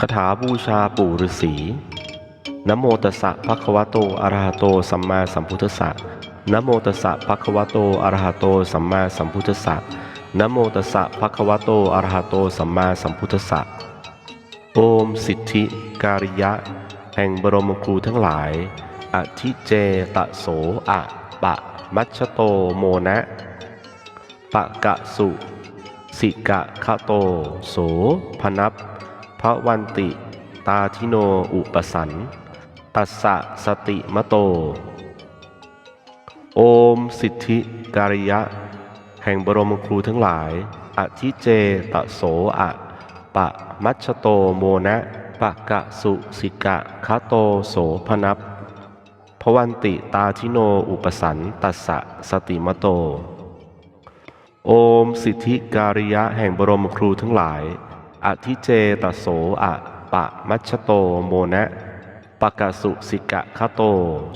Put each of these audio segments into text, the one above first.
คาถาบูชาปู่ฤาษีนโมตัสสะภะคะวะโตอะระหะโตสัมมาสัมพุทธัสสะนโมตัสสะภะคะวะโตอะระหะโตสัมมาสัมพุทธัสสะนโมตัสสะภะคะวะโตอะระหะโตสัมมาสัมพุทธัสสะโอมสิทธิการิยะ แห่งบรมครูทั้งหลาย อธิเจตโสอะปะมัชชโตโมนะปะกะสุ สิกะคะโต โสพนับ พระวันติ ตาทิโนอุปสัน ตัสสะสติมโต โอมสิทธิการิยะ แห่งบรมครูทั้งหลาย อธิเจตโสอะปะมัชโตโมนะปะกะสุสิกะคะโตโสพนับพระวันติตาทิโนอุปสันตัสสะสติมโต โอมสิทธิการิยะแห่งบรมครูทั้งหลาย อธิเจตโสอะปะมัชโตโมนะปะกสุสิกะคะโต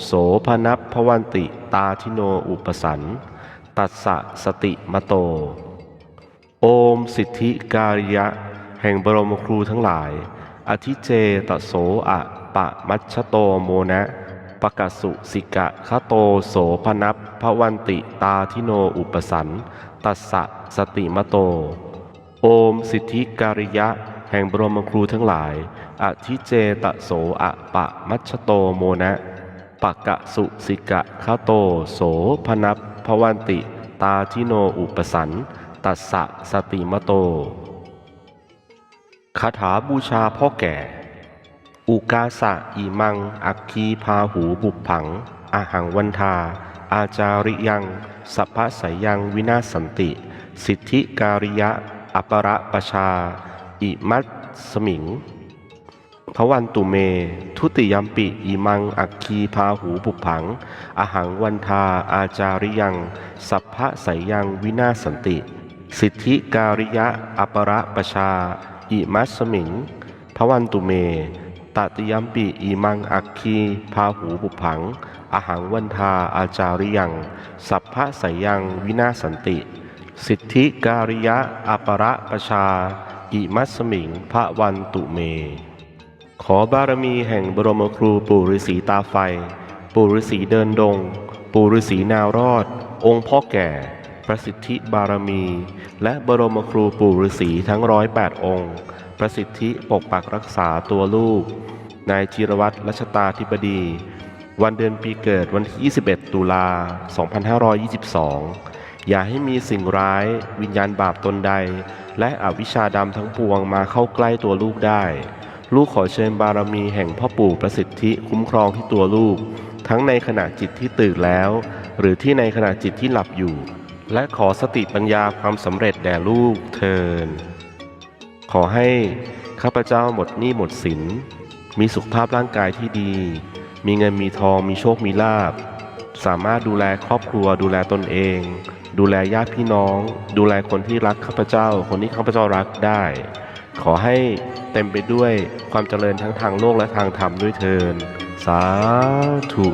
โสพนับพวันติตาทิโนอุปสัน ตัสสะสติมโต โอมสิทธิการิยะ แห่งบรมครูทั้งหลาย อธิเจตโสอะปะมัชโตโมนะปะกสุสิกะคะโตโสพนับพวันติตาทิโนอุปสัน ตัสสะสติมโต อมสิทธิการิยะ แห่งบรมครูทั้งหลาย อธิเจตโสอะปะมัชโตโมนะปะกะสุสิกะคะโตโสพนับพวันติ ตาทิโนอุปสันตัสสะสติมโตคาถาบูชาพ่อแก่ อุกาสะอิมัง อัคคีพาหูบุปผัง อาหังวันทา อาจาริยัง สัพพะสยยังวินาศสันติ สิทธิการิยะ อประประชา อิมัตสมิงพระวันตุเม ทุติยมปิอิมัง อัคคีพาหูบุผังอาหังวันทาอาจาริยัง สัพพะสยยังวินาศสันติ สิทธิการิยะอประประชา อิมัตสมิงพระวันตุเมตติยมปิอีมังอัคคีพาหูบุผังอาหังวันทาอาจาริยัง สัพพะสยยังวินาศสันติ สิทธิการิยะอประประชา อิมัสมิงพระวันตุเม ขอบารมีแห่งบรมครูปู่ฤาษีตาไฟ ปู่ฤาษีเดินดง ปู่ฤาษีนาวรอด องค์พ่อแก่ ประสิทธิบารมี และบรมครูปู่ฤาษีทั้งร้อยแปดองค์ ประสิทธิปกปักรักษาตัวลูก นายจิรวัตรรัชตาธิบดี วันเดือนปีเกิดวันที่ 21 ตุลา 2522 อย่าให้มีสิ่งร้าย วิญญาณบาปตนใด และอวิชชาดำทั้งปวงมาเข้าใกล้ตัวลูกได้ ลูกขอเชิญบารมีแห่งพ่อปู่ประสิทธิคุ้มครองที่ตัวลูก ทั้งในขณะจิตที่ตื่นแล้ว หรือที่ในขณะจิตที่หลับอยู่ และขอสติปัญญาความสำเร็จแด่ลูกเทินขอให้ข้าพเจ้าหมดหนี้หมดสินมีสุขภาพร่างกายที่ดี มีเงินมีทองมีโชคมีลาภ สามารถดูแลครอบครัว ดูแลตนเอง ดูแลญาติพี่น้อง ดูแลคนที่รักข้าพเจ้า คนที่ข้าพเจ้ารักได้ ขอให้เต็มไปด้วยความเจริญทั้งทางโลกและทางธรรมด้วยเทินสาธุ